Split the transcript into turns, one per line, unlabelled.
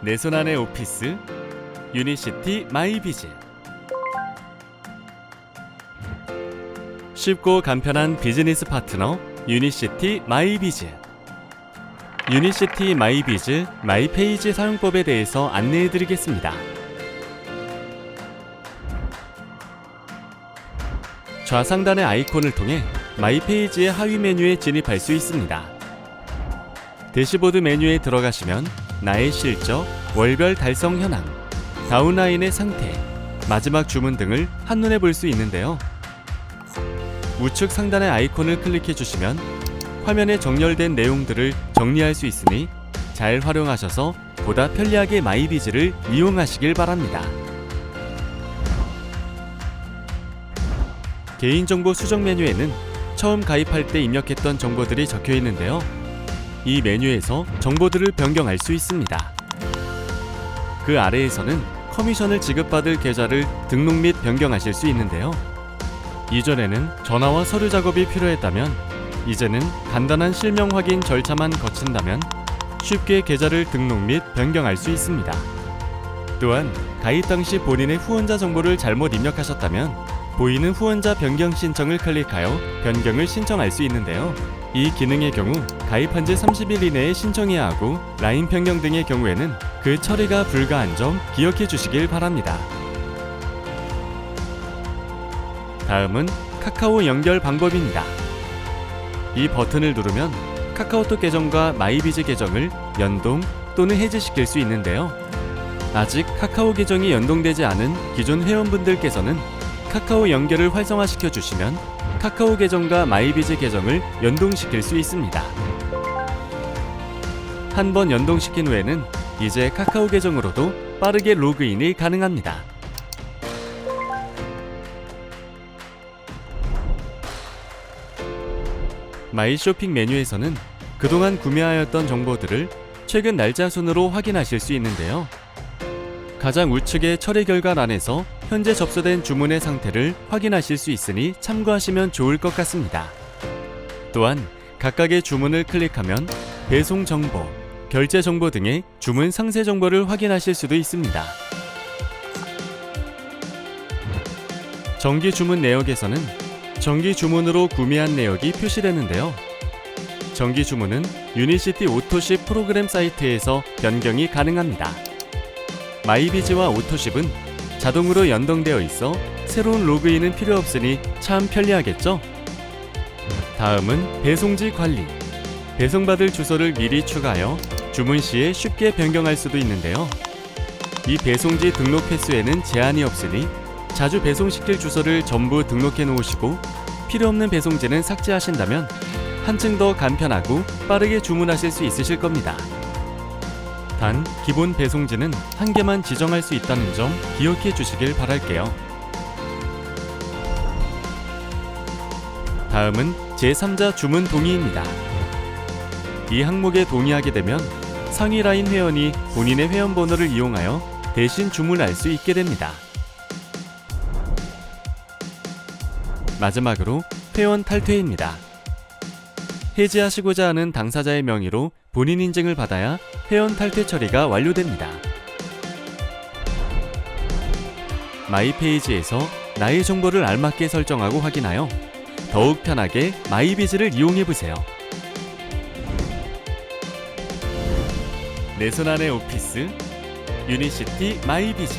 내 손 안의 오피스 유니시티 마이비즈 쉽고 간편한 비즈니스 파트너 유니시티 마이비즈 유니시티 마이비즈 마이페이지 사용법에 대해서 안내해 드리겠습니다. 좌상단의 아이콘을 통해 마이페이지의 하위 메뉴에 진입할 수 있습니다. 대시보드 메뉴에 들어가시면 나의 실적, 월별 달성 현황, 다운라인의 상태, 마지막 주문 등을 한눈에 볼 수 있는데요. 우측 상단의 아이콘을 클릭해 주시면 화면에 정렬된 내용들을 정리할 수 있으니 잘 활용하셔서 보다 편리하게 마이비즈를 이용하시길 바랍니다. 개인정보 수정 메뉴에는 처음 가입할 때 입력했던 정보들이 적혀 있는데요. 이 메뉴에서 정보들을 변경할 수 있습니다. 그 아래에서는 커미션을 지급받을 계좌를 등록 및 변경하실 수 있는데요. 이전에는 전화와 서류 작업이 필요했다면 이제는 간단한 실명 확인 절차만 거친다면 쉽게 계좌를 등록 및 변경할 수 있습니다. 또한 가입 당시 본인의 후원자 정보를 잘못 입력하셨다면 보이는 후원자 변경 신청을 클릭하여 변경을 신청할 수 있는데요. 이 기능의 경우 가입한 지 30일 이내에 신청해야 하고 라인 변경 등의 경우에는 그 처리가 불가한 점 기억해 주시길 바랍니다. 다음은 카카오 연결 방법입니다. 이 버튼을 누르면 카카오톡 계정과 마이비즈 계정을 연동 또는 해지시킬 수 있는데요. 아직 카카오 계정이 연동되지 않은 기존 회원분들께서는 카카오 연결을 활성화시켜 주시면 카카오 계정과 마이비즈 계정을 연동시킬 수 있습니다. 한 번 연동시킨 후에는 이제 카카오 계정으로도 빠르게 로그인이 가능합니다. 마이 쇼핑 메뉴에서는 그동안 구매하였던 정보들을 최근 날짜 순으로 확인하실 수 있는데요. 가장 우측의 처리 결과란에서 현재 접수된 주문의 상태를 확인하실 수 있으니 참고하시면 좋을 것 같습니다. 또한 각각의 주문을 클릭하면 배송 정보, 결제 정보 등의 주문 상세 정보를 확인하실 수도 있습니다. 정기 주문 내역에서는 정기 주문으로 구매한 내역이 표시되는데요. 정기 주문은 유니시티 오토십 프로그램 사이트에서 변경이 가능합니다. 마이비즈와 오토십은 자동으로 연동되어 있어 새로운 로그인은 필요 없으니 참 편리하겠죠? 다음은 배송지 관리. 배송받을 주소를 미리 추가하여 주문 시에 쉽게 변경할 수도 있는데요. 이 배송지 등록 횟수에는 제한이 없으니 자주 배송시킬 주소를 전부 등록해 놓으시고 필요 없는 배송지는 삭제하신다면 한층 더 간편하고 빠르게 주문하실 수 있으실 겁니다. 단 기본 배송지는 한 개만 지정할 수 있다는 점 기억해 주시길 바랄게요. 다음은 제3자 주문 동의입니다. 이 항목에 동의하게 되면 상위 라인 회원이 본인의 회원 번호를 이용하여 대신 주문할 수 있게 됩니다. 마지막으로 회원 탈퇴입니다. 해지하시고자 하는 당사자의 명의로 본인 인증을 받아야 회원 탈퇴 처리가 완료됩니다. 마이 페이지에서 나의 정보를 알맞게 설정하고 확인하여 더욱 편하게 마이비즈를 이용해 보세요. 내 손 안의 오피스 유니시티 마이비즈